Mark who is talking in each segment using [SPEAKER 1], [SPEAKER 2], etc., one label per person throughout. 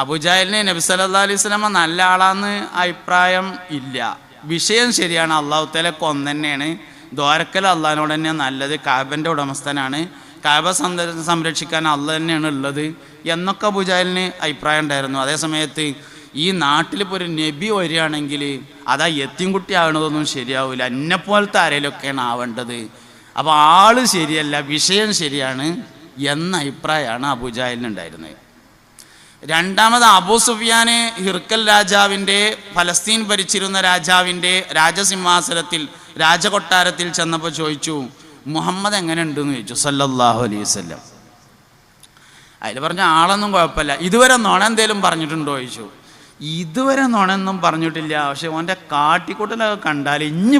[SPEAKER 1] അബുജാലിന് നബി സല്ലാ അലൈഹി സ്വലമ നല്ല ആളാന്ന് അഭിപ്രായം ഇല്ല. വിഷയം ശരിയാണ് അള്ളാഹു തല കൊന്നെന്നെയാണ്. ദ്വാരക്കൽ അള്ളഹാനോട് തന്നെ നല്ലത് കാബന്റെ ഉടമസ്ഥനാണ്. കാബ സംരക്ഷിക്കാൻ അല്ല തന്നെയാണ് ഉള്ളത് എന്നൊക്കെ അബുജാലിന് അഭിപ്രായം ഉണ്ടായിരുന്നു. അതേ സമയത്ത് ഈ നാട്ടിലിപ്പോൾ ഒരു നബി വരികയാണെങ്കിൽ അതാ എത്തിൻകുട്ടി ആവണതൊന്നും ശരിയാവില്ല എന്നെപ്പോലത്തെ ആരെങ്കിലുമൊക്കെയാണ് ആവേണ്ടത്. അപ്പോൾ ആൾ ശരിയല്ല വിഷയം ശരിയാണ് എന്ന അഭിപ്രായമാണ് അബുജാലിനുണ്ടായിരുന്നത് രണ്ടാമത് അബൂ സുഫിയാന് ഹിർക്കൽ രാജാവിന്റെ ഫലസ്തീൻ ഭരിച്ചിരുന്ന രാജാവിന്റെ രാജസിംഹാസനത്തിൽ രാജകൊട്ടാരത്തിൽ ചെന്നപ്പോൾ ചോദിച്ചു മുഹമ്മദ് എങ്ങനെ ഉണ്ടെന്ന് ചോദിച്ചു സല്ലല്ലാഹു അലൈഹി വസല്ലം. അതിൽ പറഞ്ഞ ആളൊന്നും കുഴപ്പമില്ല. ഇതുവരെ നുണ എന്തേലും പറഞ്ഞിട്ടുണ്ടോ? ചോദിച്ചു. ഇതുവരെ നുണയൊന്നും പറഞ്ഞിട്ടില്ല. പക്ഷെ ഓന്റെ കാട്ടിക്കൂട്ടലൊക്കെ കണ്ടാൽ ഇനി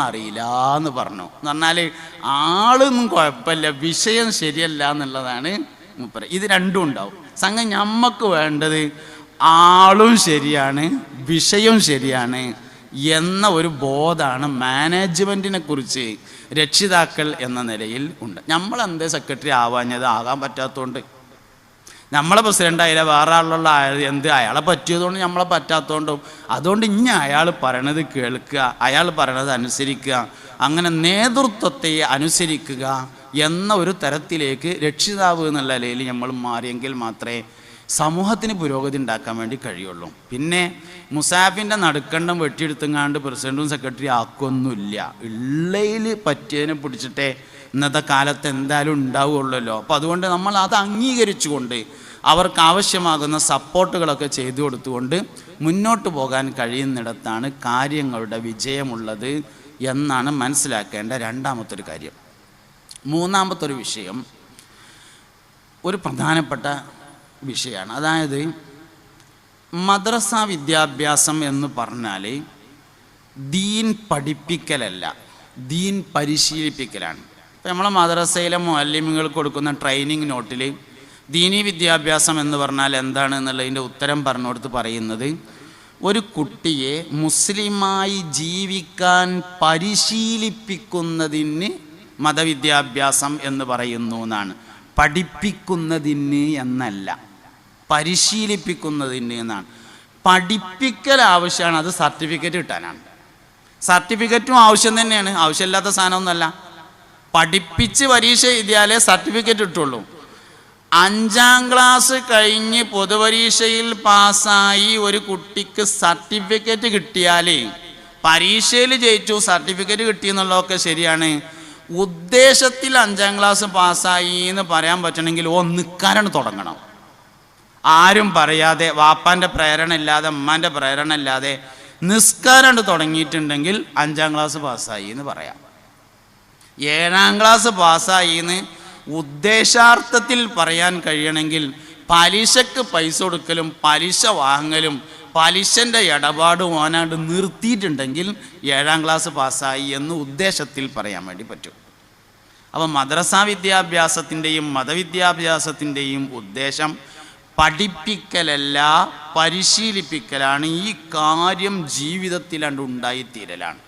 [SPEAKER 1] അറിയില്ല എന്ന് പറഞ്ഞു. എന്ന് പറഞ്ഞാൽ ആളൊന്നും കുഴപ്പമില്ല. വിഷയം ശരിയല്ല എന്നുള്ളതാണ് മുപ്പര. ഇത് രണ്ടും ഉണ്ടാവും. സംഘം നമുക്ക് വേണ്ടത് ആളും ശരിയാണ് വിഷയവും ശരിയാണ് എന്ന ഒരു ബോധമാണ് മാനേജ്മെന്റിനെ കുറിച്ച് രക്ഷിതാക്കൾ എന്ന നിലയിൽ ഉണ്ട്. നമ്മൾ എന്തേ സെക്രട്ടറി ആവാഞ്ഞത് ആകാൻ പറ്റാത്തതുകൊണ്ട് നമ്മളെ പ്രസിഡന്റ് ആയാലും വേറെ ആളുള്ള എന്ത് അയാളെ പറ്റിയതുകൊണ്ട് നമ്മളെ പറ്റാത്തതുകൊണ്ടും അതുകൊണ്ട് ഇനി അയാൾ പറയണത് കേൾക്കുക അയാൾ പറയണത് അനുസരിക്കുക അങ്ങനെ നേതൃത്വത്തെ അനുസരിക്കുക എന്ന ഒരു തരത്തിലേക്ക് രക്ഷിതാവ് എന്നുള്ള നിലയിൽ നമ്മൾ മാറിയെങ്കിൽ മാത്രമേ സമൂഹത്തിന് പുരോഗതി ഉണ്ടാക്കാൻ വേണ്ടി കഴിയുള്ളൂ. പിന്നെ മുസാഫിന്റെ നടുക്കണ്ടം വെട്ടിയെടുത്തുങ്ങാണ്ട് പ്രസിഡന്റും സെക്രട്ടറി ആക്കൊന്നുമില്ല. ഉള്ളയിൽ പറ്റിയതിനെ പിടിച്ചിട്ടേ ഇന്നത്തെ കാലത്ത് എന്തായാലും ഉണ്ടാവുകയുള്ളല്ലോ. അപ്പോൾ അതുകൊണ്ട് നമ്മൾ അത് അംഗീകരിച്ചുകൊണ്ട് അവർക്ക് ആവശ്യമാകുന്ന സപ്പോർട്ടുകളൊക്കെ ചെയ്തു കൊടുത്തുകൊണ്ട് മുന്നോട്ട് പോകാൻ കഴിയുന്നിടത്താണ് കാര്യങ്ങളുടെ വിജയമുള്ളത് എന്നാണ് മനസ്സിലാക്കേണ്ട രണ്ടാമത്തെ ഒരു കാര്യം. മൂന്നാമത്തെ ഒരു വിഷയം ഒരു പ്രധാനപ്പെട്ട വിഷയമാണ്. അതായത് മദ്രസ വിദ്യാഭ്യാസം എന്ന് പറഞ്ഞാൽ ദീൻ പഠിപ്പിക്കലല്ല ദീൻ പരിശീലിപ്പിക്കലാണ്. ഇപ്പം നമ്മളെ മദ്രസയിലെ മുഅല്ലിമുകൾ കൊടുക്കുന്ന ട്രെയിനിങ് നോട്ടിൽ ദീനീ വിദ്യാഭ്യാസം എന്ന് പറഞ്ഞാൽ എന്താണ് എന്നുള്ളതിന്റെ ഉത്തരം പറഞ്ഞുകൊടുത്ത് പറയുന്നത് ഒരു കുട്ടിയെ മുസ്ലിമായി ജീവിക്കാൻ പരിശീലിപ്പിക്കുന്നതിന് മതവിദ്യാഭ്യാസം എന്ന് പറയുന്നു എന്നാണ്. പഠിപ്പിക്കുന്നതിന് എന്നല്ല. പരിശീലിപ്പിക്കുന്നതിന് എന്നാണ്. പഠിപ്പിക്കൽ ആവശ്യമാണ് അത് സർട്ടിഫിക്കറ്റ് കിട്ടാനാണ്. സർട്ടിഫിക്കറ്റും ആവശ്യം തന്നെയാണ് ആവശ്യമില്ലാത്ത സാധനമൊന്നുമല്ല. പഠിപ്പിച്ച് പരീക്ഷ എഴുതിയാലേ സർട്ടിഫിക്കറ്റ് കിട്ടുള്ളൂ. അഞ്ചാം ക്ലാസ് കഴിഞ്ഞ് പൊതുപരീക്ഷയിൽ പാസ്സായി ഒരു കുട്ടിക്ക് സർട്ടിഫിക്കറ്റ് കിട്ടിയാലേ പരീക്ഷയിൽ ജയിച്ചു സർട്ടിഫിക്കറ്റ് കിട്ടി എന്നുള്ളതൊക്കെ ശരിയാണ്. ഉദ്ദേശത്തിൽ അഞ്ചാം ക്ലാസ് പാസ്സായി എന്ന് പറയാൻ പറ്റണമെങ്കിൽ ഓ നിൽക്കാനാണ് തുടങ്ങണം. ആരും പറയാതെ വാപ്പാന്റെ പ്രേരണ ഇല്ലാതെ അമ്മാന്റെ പ്രേരണ ഇല്ലാതെ നിസ്കാരണ്ട് തുടങ്ങിയിട്ടുണ്ടെങ്കിൽ അഞ്ചാം ക്ലാസ് പാസ്സായി എന്ന് പറയാം. ഏഴാം ക്ലാസ് പാസ്സായി എന്ന് ഉദ്ദേശാർത്ഥത്തിൽ പറയാൻ കഴിയണമെങ്കിൽ പലിശക്ക് പൈസ കൊടുക്കലും പലിശ വാങ്ങലും പലിശന്റെ ഇടപാട് ഓനാണ്ട് നിർത്തിയിട്ടുണ്ടെങ്കിൽ ഏഴാം ക്ലാസ് പാസ്സായി എന്ന് ഉദ്ദേശത്തിൽ പറയാൻ വേണ്ടി പറ്റും. അപ്പോൾ മദ്രസ വിദ്യാഭ്യാസത്തിന്റെയും മതവിദ്യാഭ്യാസത്തിന്റെയും ഉദ്ദേശം പഠിപ്പിക്കലല്ല പരിശീലിപ്പിക്കലാണ്. ഈ കാര്യം ജീവിതത്തിലാണ്ട് ഉണ്ടായിത്തീരലാണ്.